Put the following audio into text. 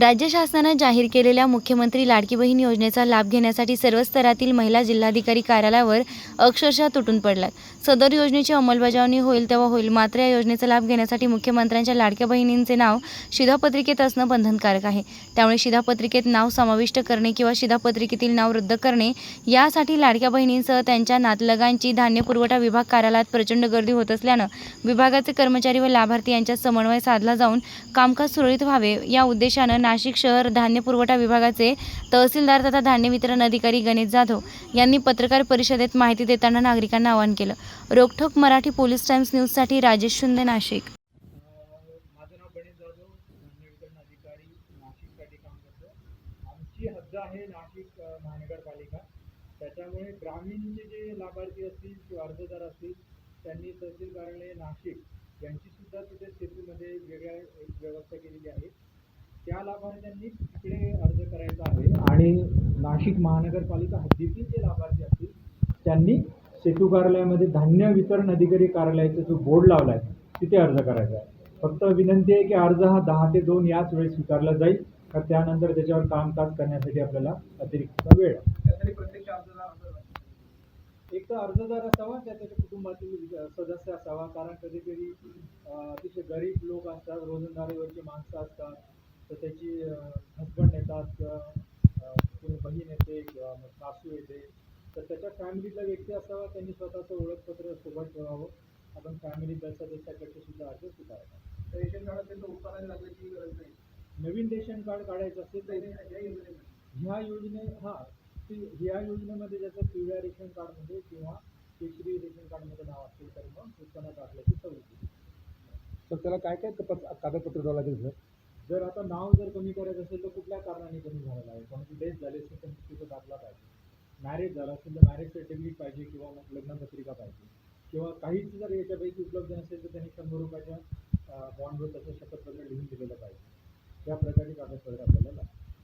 राज्य शासनानं जाहीर केलेल्या मुख्यमंत्री लाडकी बहीण योजनेचा लाभ घेण्यासाठी सर्व स्तरातील महिला जिल्हाधिकारी कार्यालयावर अक्षरशः तुटून पडलात सदर योजनेची अंमलबजावणी होईल तेव्हा होईल. मात्र या योजनेचा लाभ घेण्यासाठी मुख्यमंत्र्यांच्या लाडक्या बहिणींचे नाव शिधापत्रिकेत असणं बंधनकारक आहे. त्यामुळे शिधापत्रिकेत नाव समाविष्ट करणे किंवा शिधापत्रिकेतील नाव रद्द करणे यासाठी लाडक्या बहिणींसह त्यांच्या नातलगांची धान्य पुरवठा विभाग कार्यालयात प्रचंड गर्दी होत असल्यानं विभागाचे कर्मचारी व लाभार्थी यांच्यात समन्वय साधला जाऊन कामकाज सुरळीत व्हावे या उद्देशानं नाशिक शहर धान्य पुरवठा विभागाचे तहसीलदार तथा धान्य वितरण अधिकारी गणेश जाधव यांनी पत्रकार परिषदेत माहिती देताना नागरिकांना आवाहन केलं. रोखोक मराठी पोलीस टाइम्स न्यूजसाठी राजेश शिंदे नाशिक. आहे नाशिक महानगरपालिका. त्याच्यामुळे ग्रामीणचे जे लाभार्थी असतील किंवा अर्जदार असतील त्यांनी तहसील कार्यालय नाशिक यांची सुद्धा तिथे शेतीमध्ये वेगळ्या व्यवस्था केलेली आहे. त्या लाभार्थ्यांनी तिकडे अर्ज करायचा आहे. आणि नाशिक महानगरपालिका हद्दीतील जे लाभार्थी असतील त्यांनी सेतू कार्यालयामध्ये धान्य वितरण अधिकारी कार्यालयाचा जो बोर्ड लावला आहे तिथे अर्ज करायचा आहे. फक्त विनंती आहे की अर्ज हा दहा ते दोन याच वेळेस स्वीकारला जाईल. का त्यानंतर त्याच्यावर कामकाज करण्यासाठी आपल्याला अतिरिक्त वेळ आहे. त्यासाठी प्रत्यक्ष अर्जदार अर्ज एक तर अर्जदार असावा त्या त्याच्या कुटुंबातील सदस्य असावा. कारण कधी कधी अतिशय गरीब लोक असतात रोजंदारीवरची माणसं असतात. तर त्याची हसबंड येतात किंवा कोणी बहीण येते किंवा मग सासू येते तर त्याच्या फॅमिलीतला व्यक्ती असावा त्यांनी स्वतःचं ओळखपत्र सोबत ठेवावं. आपण फॅमिली जसं त्याच्याकडचे सुद्धा अर्ज स्वीकारायचा रेशन कार्ड असेल तर उत्पादन लागण्याची गरज नाही. नवीन रेशन कार्ड काढायचं असेल तर ह्या योजने हां ती ह्या योजनेमध्ये ज्याचं पिवळ्या रेशन कार्डमध्ये किंवा केशरी रेशन कार्डमध्ये नाव असेल तर मग उत्पन्न दाखल्याची सवलत. तर त्याला काय काय कागदपत्र द्यावं लागेल सर? जर आता नाव जर कमी करायचं असेल तर कुठल्या कारणाने कमी झालेलं आहे कोणाची डेथ झाली असेल तर तिथं दाखला पाहिजे. मॅरेज झाला असेल तर मॅरेज सर्टिफिकेट पाहिजे किंवा मग लग्नपत्रिका पाहिजे. किंवा काहीच जर याच्यापैकी उपलब्ध नसेल तर त्यांनी शंभर रुपयाच्या बॉन्डवर त्याचं शपथपत्र लिहून दिलेलं पाहिजे. त्या प्रकारची कागदपत्र आपल्याला लागतात